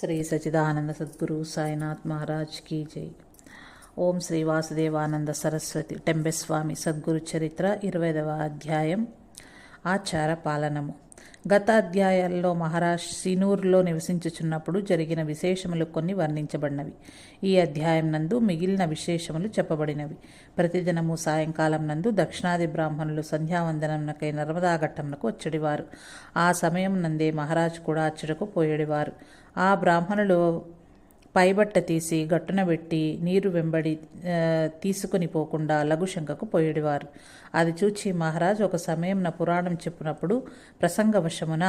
శ్రీ సచిదానంద సద్గురు సాయినాథ్ మహారాజ్ కీ జై. ఓం శ్రీ వాసుదేవానంద సరస్వతి టెంబెస్వామి సద్గురు చరిత్ర ఇరవైదవ అధ్యాయం ఆచార పాలనము. గత అధ్యాయాల్లో మహారాజ్ సినూర్లో నివసించుచున్నప్పుడు జరిగిన విశేషములు కొన్ని వర్ణించబడినవి. ఈ అధ్యాయం నందు మిగిలిన విశేషములు చెప్పబడినవి. ప్రతిదినము సాయంకాలం నందు దక్షిణాది బ్రాహ్మణులు సంధ్యావందనంకై నర్మదా ఘట్టమునకు వచ్చడివారు ఆ సమయం నందే మహారాజ్ కూడా అచ్చడకు పోయేడివారు ఆ బ్రాహ్మణులు పైబట్ట తీసి గట్టున పెట్టి నీరు వెంబడి తీసుకుని పోకుండా లఘుశంకకు పోయేడివారు. అది చూచి మహారాజ్ ఒక సమయంన పురాణం చెప్పినప్పుడు ప్రసంగవశమున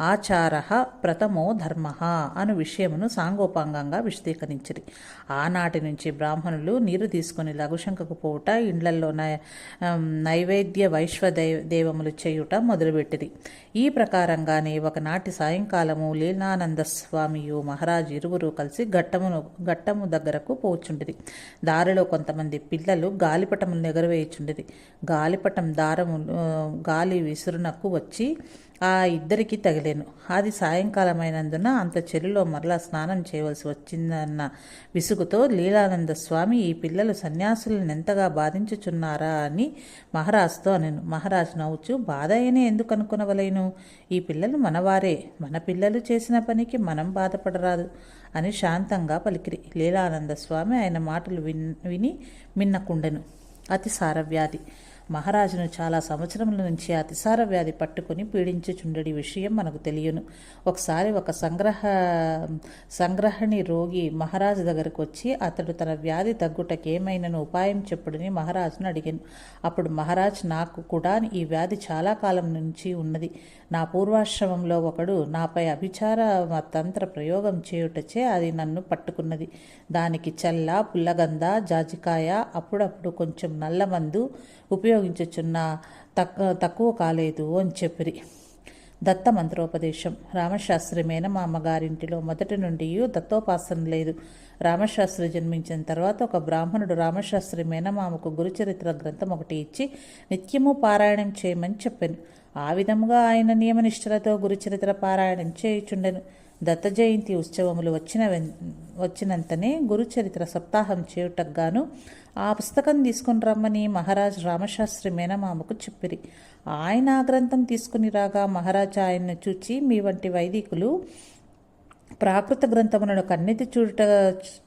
ఆచార ప్రథమో ధర్మ అను విషయమును సాంగోపాంగంగా విశదీకరించిరి. ఆనాటి నుంచి బ్రాహ్మణులు నీరు తీసుకుని లఘుశంకకు పోవుట ఇండ్లల్లో నై నైవేద్య వైశ్వదై దేవములు చేయుట మొదలుపెట్టిరి. ఈ ప్రకారంగానే ఒకనాటి సాయంకాలము లీలానంద స్వామియు మహారాజు ఇరువురు కలిసి ఘట్టమును ఘట్టము దగ్గరకు పోచుండిరి. దారిలో కొంతమంది పిల్లలు గాలిపటములు ఎగరవేయుచుండిరి గాలిపటం దారము గాలి విసురునకు వచ్చి ఆ ఇద్దరికి తగిలేను. అది సాయంకాలమైనందున అంత చెరులో మరలా స్నానం చేయవలసి వచ్చిందన్న విసుగుతో లీలానంద స్వామి ఈ పిల్లలు సన్యాసులను ఎంతగా బాధించుచున్నారా అని మహారాజుతో అనెను. మహారాజు నవ్వుచు బాధ అయినా ఎందుకు అనుకునవలేను? ఈ పిల్లలు మనవారే. మన పిల్లలు చేసిన పనికి మనం బాధపడరాదు అని శాంతంగా పలికిరి. లీలానంద స్వామి ఆయన మాటలు విన్ విని మిన్నకుండెను. అతి వ్యాధి మహారాజును చాలా సంవత్సరముల నుంచి అతిసార వ్యాధి పట్టుకుని పీడించుచుండడి విషయం మనకు తెలియను. ఒకసారి ఒక సంగ్రహ సంగ్రహణి రోగి మహారాజు దగ్గరకు వచ్చి అతడు తన వ్యాధి తగ్గుటకు ఏమైనను ఉపాయం చెప్పుడని మహారాజును అడిగాను. అప్పుడు మహారాజ్ నాకు కూడా ఈ వ్యాధి చాలా కాలం నుంచి ఉన్నది. నా పూర్వాశ్రమంలో ఒకడు నాపై అభిచార తంత్ర ప్రయోగం చేయుటచే అది నన్ను పట్టుకున్నది. దానికి చల్ల పుల్లగంద జాజికాయ అప్పుడప్పుడు కొంచెం నల్లమందు ఉపయోగించుచున్న తక్కువ తక్కువ కాలేదు అని చెప్పిరి. దత్త మంత్రోపదేశం రామశాస్త్రి మేనమామ గారింటిలో మొదటి నుండి దత్తోపాసన లేదు. రామశాస్త్రి జన్మించిన తర్వాత ఒక బ్రాహ్మణుడు రామశాస్త్రి మేనమామకు గురుచరిత్ర గ్రంథం ఒకటి ఇచ్చి నిత్యము పారాయణం చేయమని చెప్పాను. ఆ విధముగా ఆయన నియమనిష్టలతో గురుచరిత్ర పారాయణం చేయుచుండెను. దత్త జయంతి ఉత్సవములు వచ్చిన వచ్చినంతనే గురుచరిత్ర సప్తాహం చేయుటకు గాను ఆ పుస్తకం తీసుకుని రమ్మని మహారాజ్ రామశాస్త్రి మేనమామకు చెప్పిరి. ఆయన ఆ గ్రంథం తీసుకుని రాగా మహారాజ్ ఆయన్ను చూచి మీ వంటి వైదికులు ప్రాకృత గ్రంథములను కన్నెత్తి చూడుట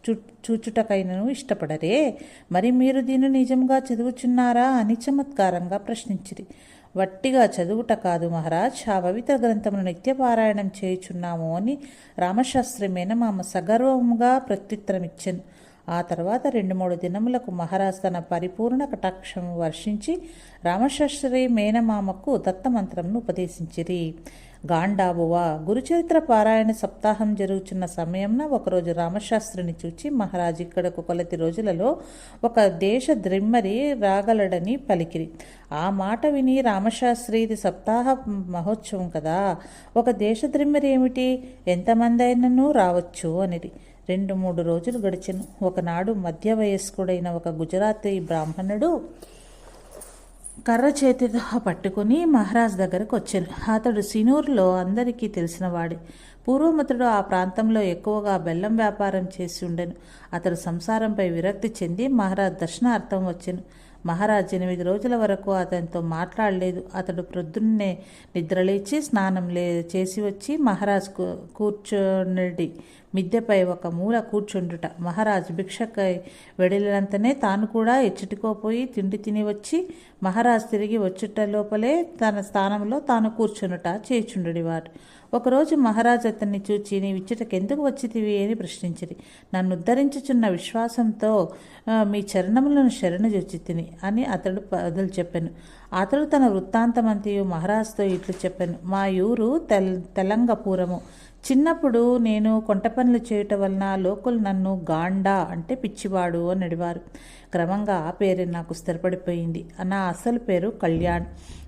చూ చూచుటకైనను ఇష్టపడరే. మరి మీరు దీన్ని నిజంగా చదువుచున్నారా అని చమత్కారంగా ప్రశ్నించిరి. వట్టిగా చదువుట కాదు మహారాజ్. ఆ పవిత్ర గ్రంథమును నిత్యపారాయణం చేయుచున్నాము అని రామశాస్త్రి మేనమామ సగర్వముగా ప్రత్యుత్తరమిచ్చెను. ఆ తర్వాత రెండు మూడు దినములకు మహారాజ్ తన పరిపూర్ణ కటాక్షం వర్షించి రామశాస్త్రి మేనమామకు దత్తమంత్రంను ఉపదేశించిరి. గాండాబువ గురుచరిత్ర పారాయణ సప్తాహం జరుగుతున్న సమయంన ఒకరోజు రామశాస్త్రిని చూచి మహారాజ్ ఇక్కడకు కొలతి రోజులలో ఒక దేశ ద్రిమ్మరి రాగలడని పలికిరి. ఆ మాట విని రామశాస్త్రి ఇది సప్తాహ మహోత్సవం కదా ఒక దేశ ద్రిమ్మరి ఏమిటి ఎంతమంది అయినను రావచ్చు అనిది రెండు మూడు రోజులు గడిచెను. ఒకనాడు మధ్య వయస్కుడైన ఒక గుజరాతీ బ్రాహ్మణుడు కర్ర చేతితో పట్టుకుని మహారాజ్ దగ్గరకు వచ్చాను అతడు సినూరులో అందరికీ తెలిసినవాడే పూర్వమతుడు ఆ ప్రాంతంలో ఎక్కువగా బెల్లం వ్యాపారం చేసి ఉండెను. అతడు సంసారంపై విరక్తి చెంది మహారాజ్ దర్శనార్థం వచ్చాను. మహారాజ్ ఎనిమిది రోజుల వరకు అతనితో మాట్లాడలేదు. అతడు ప్రొద్దున్నే నిద్రలేచి స్నానం లే చేసి వచ్చి మహారాజ్ కు- కూర్చొని మిద్దెపై ఒక మూల కూర్చుండుట. మహారాజ్ భిక్షకై వెడలినంతనే తాను కూడా ఎచ్చటికోపోయి తిండి తిని వచ్చి మహారాజ్ తిరిగి వచ్చుట లోపలే తన స్థానంలో తాను కూర్చునుట చేచుండుడివాడు ఒకరోజు మహారాజ్ అతన్ని చూచి నీ విచ్చటకెందుకు వచ్చితివి? అని ప్రశ్నించిరి. నన్ను ఉద్ధరించుచున్న విశ్వాసంతో మీ చరణములను శరణు చూచితిని అని అతడు బదులు చెప్పాను. అతడు తన వృత్తాంతమంతియు మహారాజుతో ఇట్లు చెప్పాను. మా ఊరు తెల్ తెలంగపురము. చిన్నప్పుడు నేను కొంట పనులు చేయటం వలన లోకులు నన్ను గాండా అంటే పిచ్చివాడు అని అడివారు క్రమంగా ఆ పేరే నాకు స్థిరపడిపోయింది. నా అసలు పేరు కళ్యాణ్.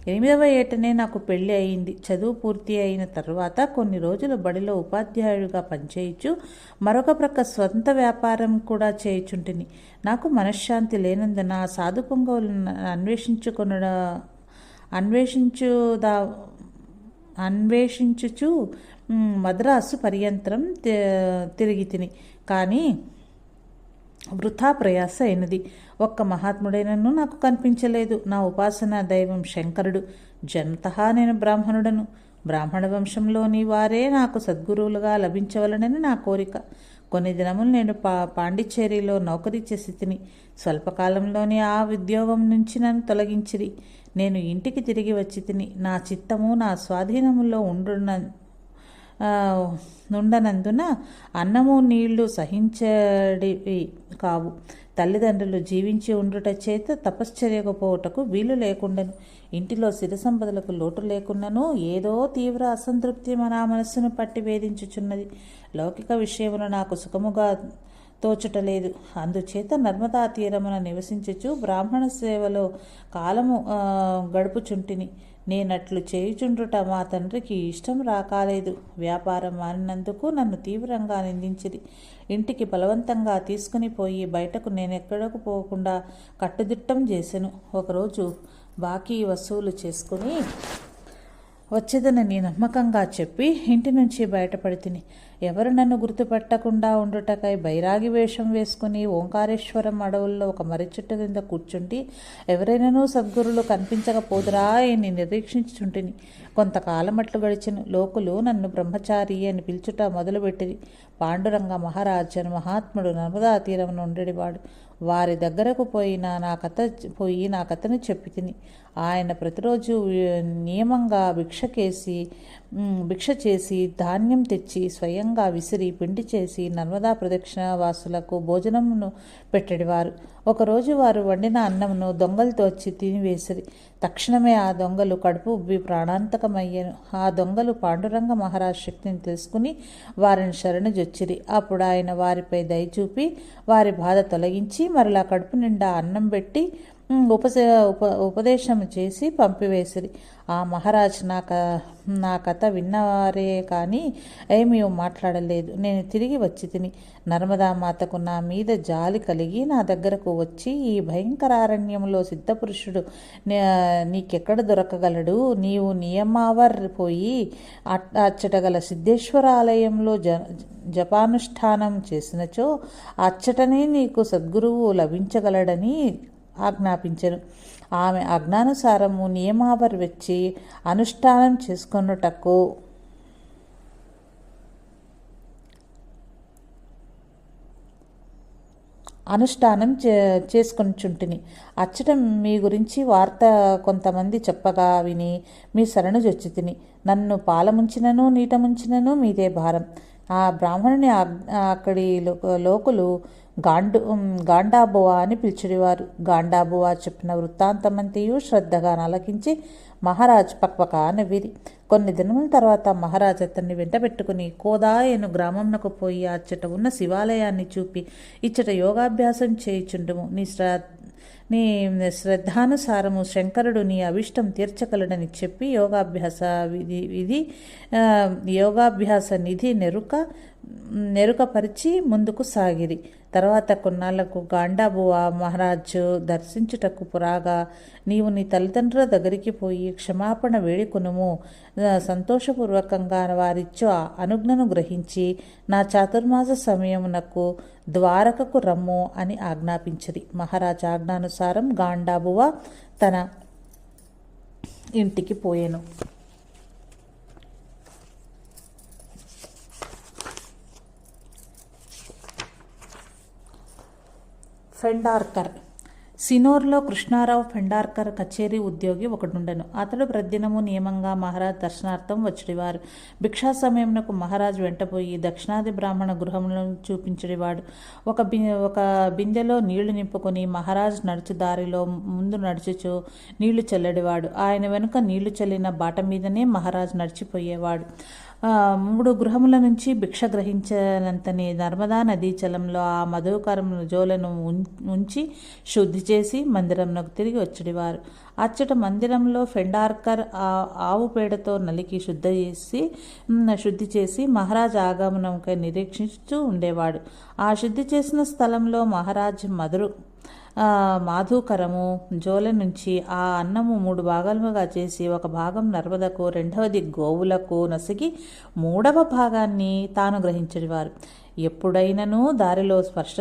ఎనిమిదవ ఏటనే నాకు పెళ్ళి అయింది. చదువు పూర్తి అయిన తర్వాత కొన్ని రోజులు బడిలో ఉపాధ్యాయుడిగా పనిచేయచ్చు మరొక ప్రక్క స్వంత వ్యాపారం కూడా చేయుచుంటిని. నాకు మనశ్శాంతి లేనందున సాధు పొంగవులను అన్వేషించుకొనడ అన్వేషించుదా అన్వేషించుచు మద్రాసు పర్యంతరం తిరిగి తిని. కానీ వృథా ప్రయాస అయినది. ఒక్క మహాత్ముడైనను నాకు కనిపించలేదు. నా ఉపాసన దైవం శంకరుడు. జన్మతహా నేను బ్రాహ్మణుడను. బ్రాహ్మణ వంశంలోని వారే నాకు సద్గురువులుగా లభించవలనని నా కోరిక. కొన్ని దినములు నేను పా పాండిచ్చేరిలో నౌకరిచ్చే స్థితిని స్వల్పకాలంలోనే ఆ ఉద్యోగం నుంచి నన్ను తొలగించిరి. నేను ఇంటికి తిరిగి వచ్చి తిని నా చిత్తము నా స్వాధీనములో ఉండున్న ఉండనందున అన్నము నీళ్ళు సహించడివి కావు. తల్లిదండ్రులు జీవించి ఉండుట చేత తపశ్చర్యకు పోవుటకు వీలు లేకుండను. ఇంటిలో సిరి సంపదలకు లోటు లేకుండాను ఏదో తీవ్ర అసంతృప్తి మన మనస్సును పట్టి వేధించుచున్నది. లౌకిక విషయంలో నాకు సుఖముగా తోచటలేదు. అందుచేత నర్మదా తీరమున నివసించుచు బ్రాహ్మణ సేవలో కాలము గడుపుచుంటిని. నేనట్లు చేయుచుండుట మా తండ్రికి ఇష్టం రాకాలేదు. వ్యాపారం మానినందుకు నన్ను తీవ్రంగా నిందించిరి. ఇంటికి బలవంతంగా తీసుకుని పోయి బయటకు నేనెక్కడకు పోకుండా కట్టుదిట్టం చేసెను. ఒకరోజు బాకీ వసూలు చేసుకుని వచ్చేదనని నమ్మకంగా చెప్పి ఇంటి నుంచి బయటపడి తిని ఎవరు నన్ను గుర్తుపట్టకుండా ఉండుటకై బైరాగి వేషం వేసుకుని ఓంకారేశ్వరం అడవుల్లో ఒక మరిచెట్టు కింద కూర్చుంటి ఎవరైనానూ సద్గురులు కనిపించకపోదురా అని నిరీక్షించుంటిని. కొంతకాలమట్లు గడిచిన. లోకులు నన్ను బ్రహ్మచారి అని పిలుచుట మొదలుపెట్టిరి. పాండురంగ మహారాజను మహాత్ముడు నర్మదా తీరమున ఉండేవాడు వారి దగ్గరకు పోయిన నా కథ పోయి నా కథను చెప్పి తిని ఆయన ప్రతిరోజు నియమంగా భిక్షకేసి భిక్ష చేసి ధాన్యం తెచ్చి స్వయంగా విసిరి పిండి చేసి నర్మదా ప్రదక్షిణ వాసులకు భోజనమును పెట్టడివారు ఒకరోజు వారు వండిన అన్నమును దొంగలతో వచ్చి తినివేసిరి. తక్షణమే ఆ దొంగలు కడుపు ఉబ్బి ప్రాణాంతకమయ్యను ఆ దొంగలు పాండురంగ మహారాజ్ శక్తిని తెలుసుకుని వారిని శరణు జొచ్చిరి. అప్పుడు ఆయన వారిపై దయ చూపి వారి బాధ తొలగించి మరలా కడుపు నిండా అన్నం పెట్టి ఉపసే ఉప ఉపదేశం చేసి పంపివేసిరి. ఆ మహారాజ్ నా క నా కథ విన్నవారే కానీ ఏమేమి మాట్లాడలేదు. నేను తిరిగి వచ్చి తిని నర్మదా మాతకు నా మీద జాలి కలిగి నా దగ్గరకు వచ్చి ఈ భయంకరారణ్యంలో సిద్ధపురుషుడు నే- నీకెక్కడ దొరకగలడు? నీవు నియమావర్ పోయి అచ్చటగల అచ్చట గల సిద్ధేశ్వర ఆలయంలో జ జపానుష్ఠానం చేసినచో అచ్చటనే నీకు సద్గురువు లభించగలడని ఆజ్ఞాపించెను. ఆమె అజ్ఞానుసారము నియమావర్ వచ్చి అనుష్ఠానం చేసుకొనుటకు అనుష్ఠానం చే చేసుకొనిచుంటిని. అచ్చట మీ గురించి వార్త కొంతమంది చెప్పగా విని మీ శరణు జొచ్చి తిని నన్ను పాలముంచినను నీట ముంచినను మీదే భారం. ఆ బ్రాహ్మణుని అక్కడి లోకులు గాండు గాండాబువ అని పిలిచుడివారు. గాండాబువ చెప్పిన వృత్తాంతమంతియు శ్రద్ధగా నలకించి మహారాజ్ పక్పక నవ్విరి కొన్ని దినముల తర్వాత మహారాజ్ అతన్ని వెంటబెట్టుకుని కోదాయను గ్రామంనకు పోయి అచ్చట ఉన్న శివాలయాన్ని చూపి ఇచ్చట యోగాభ్యాసం చేయుచుండుము. నీ శ్ర నీ శ్రద్ధానుసారము శంకరుడు నీ అభిష్టం తీర్చగలడని చెప్పి యోగాభ్యాస విధి విధి యోగాభ్యాస నిధి నెరుక నెరుకపరిచి ముందుకు సాగిరి. తర్వాత కొన్నాళ్ళకు గాండాబువ మహారాజు దర్శించుటకు పురాగా నీవు నీ తల్లిదండ్రుల దగ్గరికి పోయి క్షమాపణ వేడుకొనుము. సంతోషపూర్వకంగా వారిచ్చు ఆ అనుజ్ఞను గ్రహించి నా చాతుర్మాస సమయమునకు ద్వారకకు రమ్ము అని ఆజ్ఞాపించది మహారాజ్ ఆజ్ఞానుసారం గాండాబువ తన ఇంటికి పోయెను. ఫెండార్కర్. సినోర్లో కృష్ణారావు ఫెండార్కర్ కచేరీ ఉద్యోగి ఒకడుండెను. అతడు ప్రతిదినము నియమంగా మహారాజ్ దర్శనార్థం వచ్చేవారు భిక్షా సమయమునకు మహారాజ్ వెంటపోయి దక్షిణాది బ్రాహ్మణ గృహములను చూపించేవాడు ఒక బి ఒక బిందెలో నీళ్ళు నింపుకొని మహారాజ్ నడుచు దారిలో ముందు నడుచుచు నీళ్ళు చల్లడివాడు. ఆయన వెనుక నీళ్ళు చల్లిన బాట మీదనే మహారాజ్ నడిచిపోయేవాడు. మూడు గృహముల నుంచి భిక్ష గ్రహించినంతని నర్మదా నదీ జలంలో ఆ మధుకరం జోలను ఉం- ఉంచి శుద్ధి చేసి మందిరంలోకి తిరిగి వచ్చేవారు అచ్చట మందిరంలో ఫెండార్కర్ ఆ ఆవు పేడతో నలికి శుద్ధ చేసి శుద్ధి చేసి మహారాజ్ ఆగమనంకై నిరీక్షిస్తూ ఉండేవాడు. ఆ శుద్ధి చేసిన స్థలంలో మహారాజ్ మధురు మాధుకరము జోల నుంచి ఆ అన్నము మూడు భాగాలుగా చేసి ఒక భాగం నర్మదకు రెండవది గోవులకు నసిగి మూడవ భాగాన్ని తాను గ్రహించేవారు. ఎప్పుడైనను దారిలో స్పర్శ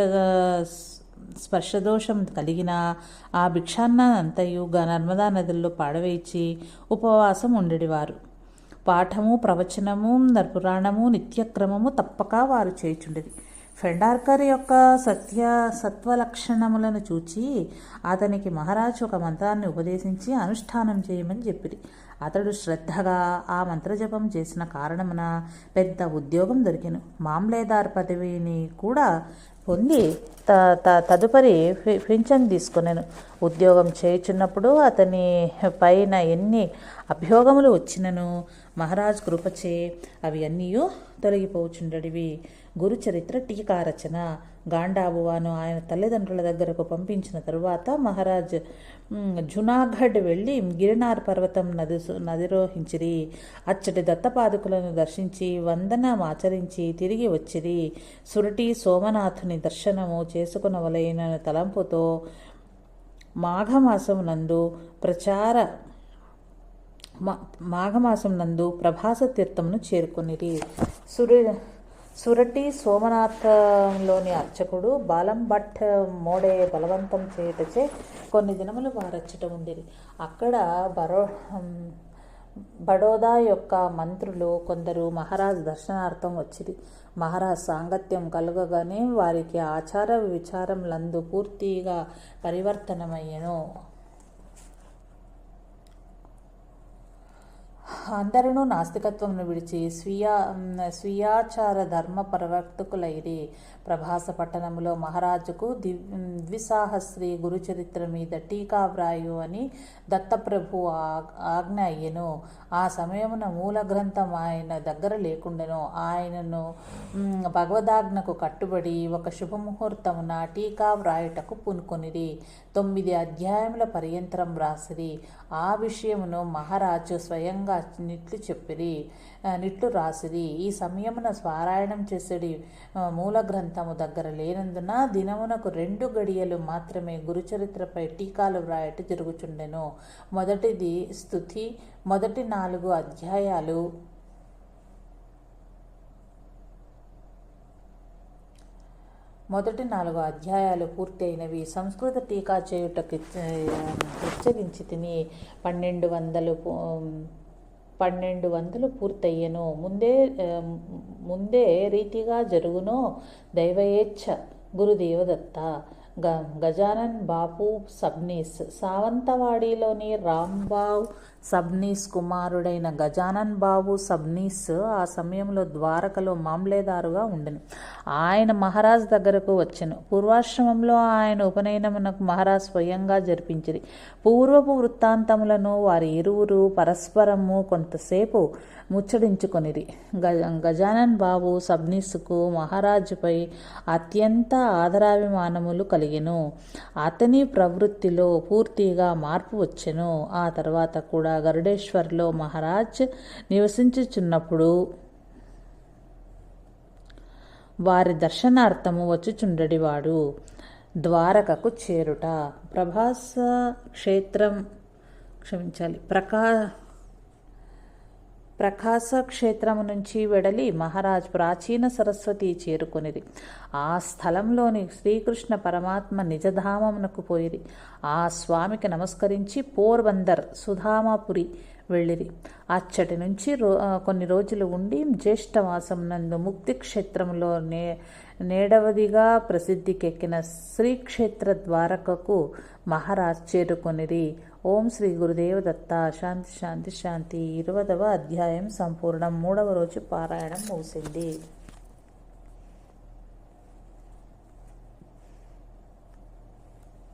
స్పర్శదోషం కలిగిన ఆ భిక్షాన్నంతయు నర్మదా నదుల్లో పాడవేచి ఉపవాసం ఉండేవారు. పాఠము ప్రవచనము పురాణము నిత్యక్రమము తప్పక వారు చేయుచుండేది. ఫెండార్కర్ యొక్క సత్య సత్వ లక్షణములను చూచి అతనికి మహారాజు ఒక మంత్రాన్ని ఉపదేశించి అనుష్ఠానం చేయమని చెప్పిరి. అతడు శ్రద్ధగా ఆ మంత్రజపం చేసిన కారణమున పెద్ద ఉద్యోగం దొరికెను. మామ్లేదార్ పదవిని కూడా పొంది త త తదుపరి పింఛన్ తీసుకున్నాను ఉద్యోగం చేయుచున్నప్పుడు అతని పైన ఎన్ని అభ్యోగములు వచ్చినను మహారాజ్ కృపచే అవి అన్నీ తొలగిపోచుండడివి. గురుచరిత్ర టీకా రచన. గాండాబువాను ఆయన తల్లిదండ్రుల దగ్గరకు పంపించిన తరువాత మహారాజ్ జునాగఢ్ వెళ్ళి గిరినార్ పర్వతం నది నదిరోహించిరి. అచ్చటి దత్తపాదుకులను దర్శించి వందన ఆచరించి తిరిగి వచ్చిరి. సురటి సోమనాథుని దర్శనము చేసుకునవలైన తలంపుతో మాఘమాసం నందు ప్రచార మాఘమాసం నందు ప్రభాస తీర్థమును చేరుకునిరి. సురి సురటి సోమనాథంలోని అర్చకుడు బాలం భట్ మోడే బలవంతం చేయుటచే కొన్ని దినములు వారచ్చట ఉండిరి. అక్కడ బరో బడోదా యొక్క మంత్రులు కొందరు మహారాజ్ దర్శనార్థం వచ్చిరి. మహారాజ్ సాంగత్యం కలుగగానే వారికి ఆచార విచారములందు పూర్తిగా పరివర్తనమయ్యను. అందరూ నాస్తికత్వంను విడిచి స్వీయ స్వీయాచార ధర్మ ప్రవర్తకులైరి ప్రభాస పట్టణములో మహారాజుకు దివ్ ద్విసాహస్రి గురుచరిత్ర మీద టీకా వ్రాయు అని దత్తప్రభు ఆ- ఆజ్ఞ అయ్యెను. ఆ సమయమున మూల గ్రంథం ఆయన దగ్గర లేకుండెను. ఆయనను భగవదాజ్ఞకు కట్టుబడి ఒక శుభముహూర్తమున టీకా వ్రాయుటకు పూనుకొనిది తొమ్మిది అధ్యాయముల పర్యంతరం వ్రాసిరి. ఆ విషయమును మహారాజు స్వయంగా నిట్లు చెప్పిరి నిట్లు రాసిరి. ఈ సమయమున స్వారాయణం చేసేడి మూల గ్రంథము దగ్గర లేనందున దినమునకు రెండు గడియలు మాత్రమే గురుచరిత్రపై టీకాలు వ్రాయట తిరుగుచుండెను మొదటిది స్థుతి మొదటి నాలుగు అధ్యాయాలు. మొదటి నాలుగు అధ్యాయాలు పూర్తయినవి. సంస్కృత టీకా చేయుటకు హెచ్చరించి తిని పన్నెండు వందలు పన్నెండు వందలు పూర్తయ్యను. ముందే ముందే రీతిగా జరుగునో దైవయేచ్ఛ గురుదేవదత్త. గ గజానన్ బాపు సబ్నీస్. సావంతవాడిలోని రాంబావ్ సబ్నీస్ కుమారుడైన గజానన్ బాబు సబ్నీస్ ఆ సమయంలో ద్వారకలో మామ్లేదారుగా ఉండెను. ఆయన మహారాజ్ దగ్గరకు వచ్చెను. పూర్వాశ్రమంలో ఆయన ఉపనయనమునకు మహారాజ్ స్వయంగా జరిపించింది పూర్వపు వృత్తాంతములను వారి ఇరువురు పరస్పరము కొంతసేపు ముచ్చడించుకొనిరి గజ గజానన్ బాబు సబ్నీస్కు మహారాజుపై అత్యంత ఆదరాభిమానములు కలిగెను. అతని ప్రవృత్తిలో పూర్తిగా మార్పు వచ్చెను. ఆ తర్వాత కూడా గరుడేశ్వర్లో మహారాజ్ నివసించుచున్నప్పుడు వారి దర్శనార్థము వచ్చుచుండడివాడు. ద్వారకకు చేరుట. ప్రభాస క్షేత్రం క్షమించాలి. ప్రకా ప్రకాశ క్షేత్రము నుంచి వెడలి మహారాజ్ ప్రాచీన సరస్వతి చేరుకొనిది ఆ స్థలంలోని శ్రీకృష్ణ పరమాత్మ నిజధామమునకు పోయిరి. ఆ స్వామికి నమస్కరించి పోర్బందర్ సుధామాపురి వెళ్ళిరి. అచ్చటి నుంచి రో కొన్ని రోజులు ఉండి జ్యేష్ఠమాసం నందు ముక్తి క్షేత్రంలో నే నేడవదిగా ప్రసిద్ధికెక్కిన శ్రీక్షేత్ర ద్వారకకు మహారాజ్ చేరుకొనిరి. ఓం శ్రీ గురుదేవ దత్త. శాంతి శాంతి శాంతి. ఇరవదవ అధ్యాయం సంపూర్ణం. మూడవ రోజు పారాయణం ముగిసింది.